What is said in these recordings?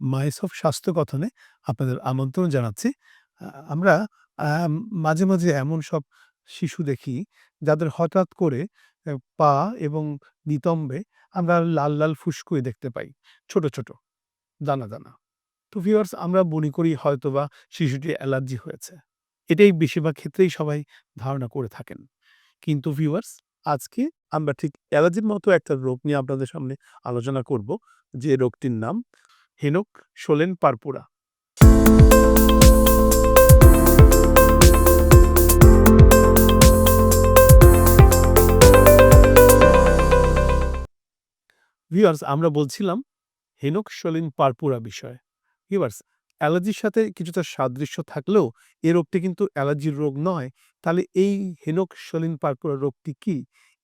মাইস of স্বাস্থ্য কথনে আপনাদের আমন্ত্রণ জানাচ্ছি। আমরা মাঝে, মাঝে এমন সব শিশু দেখি যাদের হঠাৎ করে পা এবং নিতম্বে আমরা লাল, লাল ফুসকুড়ি দেখতে পাই। ছোট, ছোট দানা, দানা। তো ভিউয়ার্স আমরা মনে করি হয়তোবা শিশুটির অ্যালার্জি হয়েছে। এটাই বেশিরভাগ ক্ষেত্রেই সবাই ধারণা করে থাকেন। কিন্তু ভিউয়ার্স আজকে আমরা ঠিক অ্যালার্জির মতো একটা রোগ নিয়ে আপনাদের সামনে আলোচনা করব। যে রোগটির নাম হেনক সোলেন পারপুরা। ভিউয়ার্স আমরা বলছিলাম হেনক সোলিন পারপুরা বিষয়ে। ভিউয়ার্স অ্যালার্জির সাথে কিছুটা সাদৃশ্য থাকলেও এ রোগটি কিন্তু অ্যালার্জির রোগ নয়। তাহলে এই হেনক সোলিন পারপুরা রোগটি কি?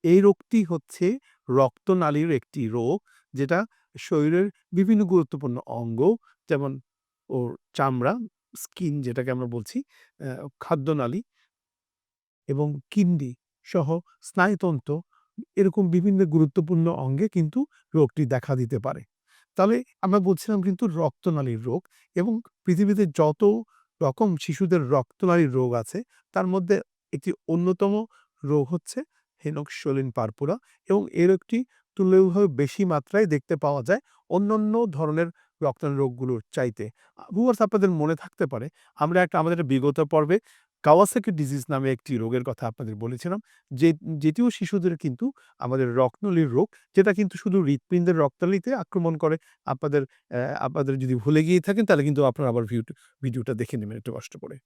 এই রোগটি হচ্ছে রক্তনালীর একটি রোগ, যেটা শরীরের বিভিন্ন গুরুত্বপূর্ণ অঙ্গ যেমন ওর চামড়া, স্কিন যেটাকে আমরা বলছি, খাদ্যনালী এবং কিডনি সহ স্নায়ুতন্ত্র এরকম বিভিন্ন গুরুত্বপূর্ণ অঙ্গে কিন্তু রোগটি দেখা দিতে পারে। তাহলে আমরা বলছিলাম কিন্তু রক্তনালীর রোগ এবং পৃথিবীতে যত রকম শিশুদের রক্তনালীর রোগ আছে তার মধ্যে একটি অন্যতম রোগ হচ্ছে হেনক সোলিন পারপুরা এবং এর একটি তুলনামূলকভাবে বেশি মাত্রায় দেখতে পাওয়া যায় অন্যান্য ধরনের রক্তনালীর রোগগুলোর চাইতে। ভুয়ার্স আপনাদের মনে থাকতে পারে, আমরা একটা আমাদের বিগত পর্বে কাওয়াসাকি ডিজিজ নামে একটি রোগের কথা আপনাদের বলেছিলাম। যে, যেটিও শিশুদের কিন্তু আমাদের রক্তনালীর রোগ, যেটা কিন্তু শুধু হৃৎপিণ্ডের রক্তনালীতে আক্রমণ করে। আপনাদের আপনাদের যদি ভুলে গিয়ে থাকেন, তাহলে কিন্তু আপনারা আবার ভিউট, ভিডিওটা দেখে নেবেন একটু কষ্ট করে।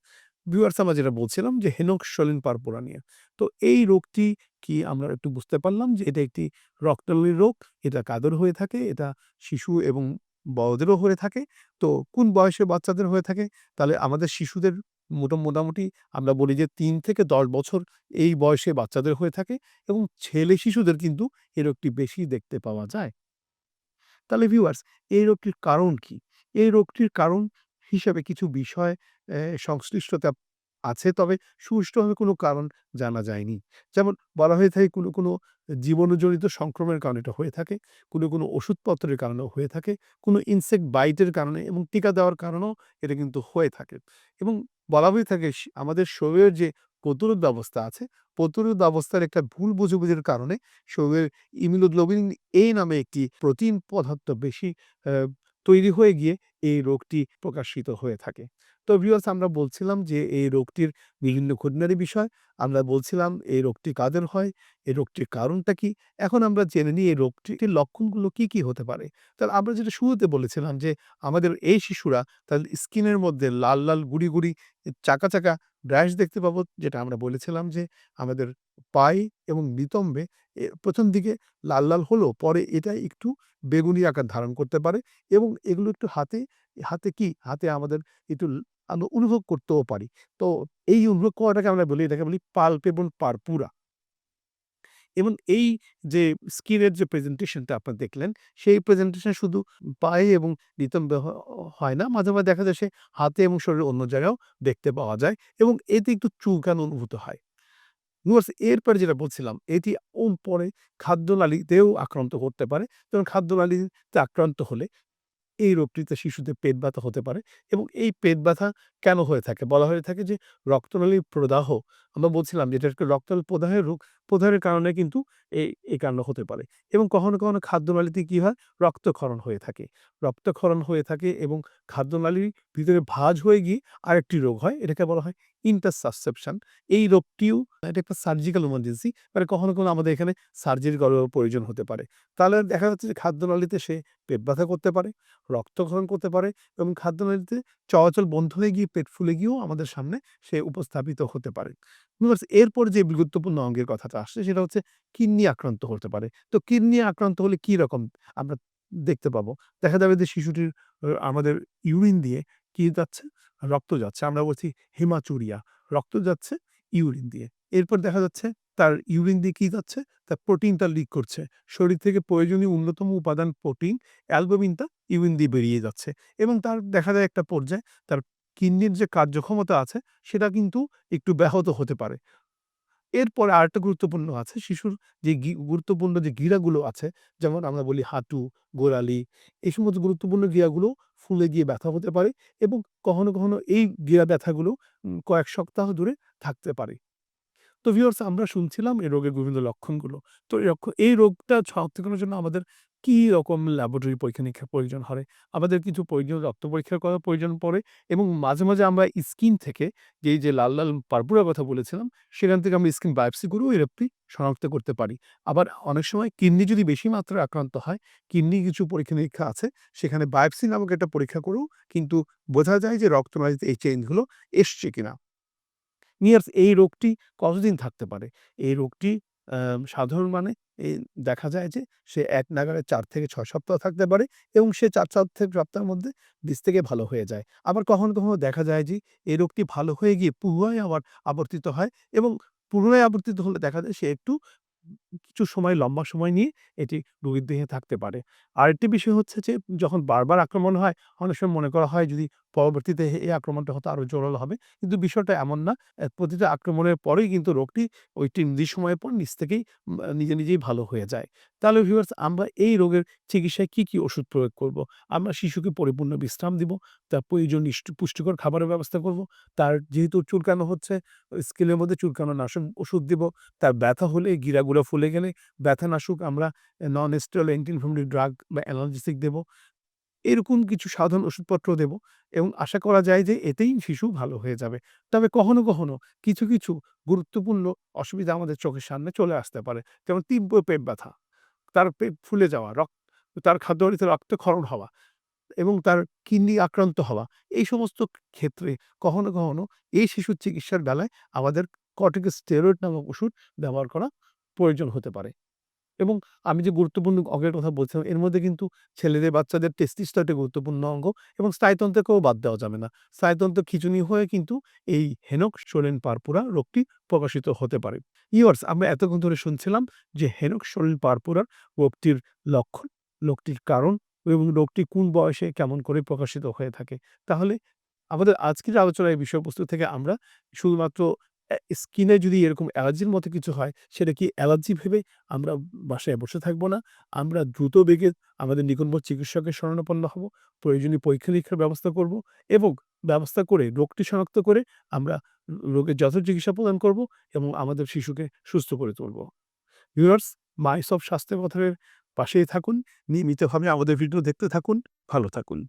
ভিউয়ার্স আমরা যেটা বলছিলাম যে হেনক সোলিন পারপুরা নিয়ে। তো এই রোগটি কি আমরা একটু বুঝতে পারলাম যে, এটা একটি রক্তনালীর রোগ। এটা কাদের হয়ে থাকে? এটা শিশু এবং বড়দেরও হয়ে থাকে। তো কোন বয়সের বাচ্চাদের হয়ে থাকে? তাহলে আমাদের শিশুদের মোটামুটি আমরা বলি যে তিন থেকে ১০ বছর এই বয়সে বাচ্চাদের হয়ে থাকে এবং ছেলে শিশুদের কিন্তু এই রোগটি বেশি দেখতে পাওয়া যায়। তাহলে ভিউয়ার্স এই রোগটির কারণ কি? এই রোগটির কারণ হিসাবে কিছু বিষয় সংশ্লিষ্টতা আছে তবে সুষ্ঠুভাবে কোনো কারণ জানা যায়নি। যেমন বলা হয়ে থাকে কোনো, কোনো জীবাণুজনিত সংক্রমণের কারণে এটা হয়ে থাকে, কোনো, কোনো ওষুধপত্রের কারণেও হয়ে থাকে, কোনো ইনসেক্ট বাইটের কারণে এবং টিকা দেওয়ার কারণেও এটা কিন্তু হয়ে থাকে। এবং বলা হয়ে থাকে আমাদের শরীরের যে প্রতিরোধ ব্যবস্থা আছে, প্রতিরোধ ব্যবস্থার একটা ভুল বুঝাবুঝির কারণে শরীরের ইমিউনোগ্লোবিন এ নামে একটি প্রোটিন পদার্থ বেশি তৈরি হয়ে গিয়ে এই রোগটি প্রকাশিত হয়ে থাকে। তো ভিউয়ার্স আমরা বলছিলাম যে এই রোগটির বিভিন্ন খুঁটিনাটি বিষয়। আমরা বলছিলাম এই রোগটি কাদের হয়? এই রোগটির কারণটা কি? এখন আমরা জেনে নিই এই রোগটির লক্ষণগুলো কি, কি হতে পারে? তাহলে আমরা যেটা শুরুতে বলেছিলাম যে আমাদের এই শিশুরা তাদের স্কিনের মধ্যে লাল, লাল গুড়ি, গুড়ি চাকা, চাকা র‍্যাশ দেখতে পাবো যেটা আমরা বলেছিলাম যে আমাদের পায়ে এবং নিতম্বে ১ম দিকে লাল, লাল হলেও পরে এটা একটু বেগুনি আকার ধারণ করতে পারে এবং এগুলো একটু হাতে, হাতে কি? হাতে আমাদের একটু আমরা অনুভব করতেও পারি। তো এই অনুভব করাটাকে আমরা বলি এটাকে বলি পালপেবল পারপুরা। এবং এই যে স্কিনের যে প্রেজেন্টেশনটা আপনারা দেখলেন, সেই প্রেজেন্টেশন শুধু পায়ে এবং নিতম্বে হয় না। মাঝে, মাঝে দেখা যায় সে হাতে এবং শরীরের অন্য জায়গাও দেখতে পাওয়া যায় এবং এতে একটু চুলকানো অনুভূত হয়। এরপরে যেটা বলছিলাম এটি পরে খাদ্যনালীতেও আক্রান্ত করতে পারে। যেমন খাদ্যনালীতে আক্রান্ত হলে এই রোগটিতে শিশুদের পেট ব্যথা হতে পারে এবং এই পেট ব্যথা কেন হয়ে থাকে? বলা হয়ে থাকে যে রক্তনালীর প্রদাহ আমরা বলছিলাম যে এটা রক্তনালীর প্রদাহের রোগ। প্রদাহের কারণে কিন্তু এই, এই কাণ্ড হতে পারে এবং কখনো, কখনো খাদ্যনালীতে কী হয়? রক্তক্ষরণ হয়ে থাকে। রক্তক্ষরণ হয়ে থাকে এবং খাদ্যনালীর ভিতরে ভাঁজ হয়ে গিয়ে আরেকটি রোগ হয়। এটাকে বলা হয় ইন্টারসাসেপশন। এই রোগটিও এটা একটা সার্জিক্যাল এমার্জেন্সি মানে কখনো, কখনো আমাদের এখানে সার্জারি করারও প্রয়োজন হতে পারে। তাহলে দেখা যাচ্ছে যে খাদ্যনালীতে সে পেট ব্যথা করতে পারে, রক্তক্ষরণ করতে পারে এবং খাদ্যনালীতে চলাচল বন্ধ হয়ে গিয়ে পেট ফুলে গিয়েও আমাদের সামনে সে উপস্থাপিত হতে পারে। এরপর যে গুরুত্বপূর্ণ অঙ্গের কথাটা আসছে সেটা হচ্ছে কিডনি আক্রান্ত হতে পারে। তো কিডনি আক্রান্ত হলে কি রকম আমরা দেখতে পাবো? দেখা যাবে যে শিশুটির আমাদের ইউরিন দিয়ে কি যাচ্ছে? রক্ত যাচ্ছে। আমরা বলছি হেমাচুরিয়া। রক্ত যাচ্ছে ইউরিন দিয়ে। এরপর দেখা যাচ্ছে তার ইউরিন দিয়ে কী যাচ্ছে? তার প্রোটিনটা লিক করছে। শরীর থেকে প্রয়োজনীয় অন্যতম উপাদান প্রোটিন, অ্যালবুমিনটা ইউরিন দিয়ে বেরিয়ে যাচ্ছে এবং তার দেখা যায় একটা পর্যায়ে তার কিডনির যে কার্যক্ষমতা আছে সেটা কিন্তু একটু ব্যাহত হতে পারে। এরপরে আরেকটা গুরুত্বপূর্ণ আছে শিশুর যে গুরুত্বপূর্ণ যে গিরাগুলো আছে যেমন আমরা বলি হাঁটু, গোড়ালি এই সমস্ত গুরুত্বপূর্ণ গিরাগুলো ফুলে গিয়ে ব্যথা হতে পারে এবং কখনো, কখনো এই গিরা ব্যথাগুলো কয়েক সপ্তাহ ধরে থাকতে পারে। তো ভিউয়ার্স আমরা শুনছিলাম এই রোগের বিভিন্ন লক্ষণগুলো। তো এই রোগটা শনাক্ত জন্য আমাদের কি রকম ল্যাবরেটরি পরীক্ষা-নিরীক্ষার প্রয়োজন হয়? আমাদের কিছু প্রয়োজন রক্ত পরীক্ষা করার প্রয়োজন পড়ে এবং মাঝে, মাঝে আমরা স্কিন থেকে যেই যে লাল, লাল পারপুরার কথা বলেছিলাম, সেখান থেকে আমরা স্কিন বায়োপসি করেও এই শনাক্ত করতে পারি। আবার অনেক সময় কিডনি যদি বেশি মাত্রায় আক্রান্ত হয়, কিডনি কিছু পরীক্ষা-নিরীক্ষা আছে, সেখানে বায়োপসি নামক একটা পরীক্ষা করেও কিন্তু বোঝা যায় যে রক্তনালীতে এই চেঞ্জগুলো এসছে কিনা। ভিউয়ার্স এই রোগটি কতদিন থাকতে পারে? এই রোগটি সাধারণ মানে এই দেখা যায় যে সে এক নাগারে চার থেকে ছয় সপ্তাহ থাকতে পারে এবং সে চার চার থেকে সপ্তাহের মধ্যে বিশ থেকে ভালো হয়ে যায়। আবার কখনো, কখনো দেখা যায় যে এই রোগটি ভালো হয়ে গিয়ে পুনরায় আবার আবর্তিত হয় এবং পুনরায় আবর্তিত হলে দেখা যায় সে একটু কিছু সময় লম্বা সময় নিয়ে এটি রোগীর দেহে থাকতে পারে। আরেকটি বিষয় হচ্ছে যে যখন বারবার আক্রমণ হয়, অনেক সময় মনে করা হয় যদি পরবর্তীতে এই আক্রমণটা হয়তো আরও জোরালো হবে। কিন্তু বিষয়টা এমন না। প্রতিটা আক্রমণের পরেই কিন্তু রোগটি ওইটি নির্দিষ্ট সময়ের পর নিজ থেকেই নিজে, নিজেই ভালো হয়ে যায়। তাহলে ভিউয়ার্স আমরা এই রোগের চিকিৎসায় কি, কি ওষুধ প্রয়োগ করব? আমরা শিশুকে পরিপূর্ণ বিশ্রাম দিব, তার প্রয়োজন পুষ্টিকর খাবারের ব্যবস্থা করব। তার যেহেতু চুলকানো হচ্ছে, স্কিনের মধ্যে চুলকানো নাশক ওষুধ দিব। তার ব্যথা হলে গিরাগুলো ফুলে গেলে ব্যথানাশক আমরা non steroid anti inflammatory drug বা অ্যানালজেসিক দেব। এরকম কিছু সাধারণ ওষুধপত্র দেব এবং আশা করা যায় যে এতেই শিশু ভালো হয়ে যাবে। তবে কখনো, কখনো কিছু, কিছু গুরুত্বপূর্ণ অসুবিধা আমাদের চোখের সামনে চলে আসতে পারে। যেমন তীব্র পেট ব্যথা, তার পেট ফুলে যাওয়া, রক্ত তার খাদ্যনালীতে রক্তক্ষরণ হওয়া এবং তার কিডনি আক্রান্ত হওয়া। এই সমস্ত ক্ষেত্রে কখনো, কখনো এই শিশুর চিকিৎসার বেলায় আমাদের কটিক স্টেরয়েড নামক ওষুধ ব্যবহার করা প্রয়োজন হতে পারে। এবং আমি যে গুরুত্বপূর্ণ অঙ্গের কথা বলছিলাম এর মধ্যে কিন্তু ছেলেদের বাচ্চাদের টেস্টিসটা একটা গুরুত্বপূর্ণ অঙ্গ এবং স্থায়ীতন্ত্রকেও বাদ দেওয়া যাবে না। স্নায়ুতন্ত্র খিঁচুনি হয়ে কিন্তু এই হেনক শোলেন পারপুরা রোগটি প্রকাশিত হতে পারে। ভিউয়ার্স আমরা এতক্ষণ ধরে শুনছিলাম যে হেনক শোলেন পারপুরার রোগটির লক্ষণ, রোগটির কারণ এবং রোগটি কোন বয়সে কেমন করে প্রকাশিত হয়ে থাকে। তাহলে আমাদের আজকের আলোচনার এই বিষয়বস্তু থেকে আমরা শুধুমাত্র স্কিনে যদি এরকম অ্যালার্জির মতো কিছু হয়, সেটা কি অ্যালার্জি ভেবে আমরা বাসায় বসে থাকব না। আমরা দ্রুত বেগে আমাদের নিকটবর্তী চিকিৎসকের শরণাপন্ন হব। প্রয়োজনীয় পরীক্ষা-নিরীক্ষার ব্যবস্থা করব এবং ব্যবস্থা করে রোগটি শনাক্ত করে আমরা রোগের যথাযথ চিকিৎসা প্রদান করব এবং আমাদের শিশুকে সুস্থ করে তুলব। ভিউয়ার্স মাইসফ স্বাস্থ্যের কথার পাশেই থাকুন। নিয়মিতভাবে আমাদের ভিডিও দেখতে থাকুন। ভালো থাকুন।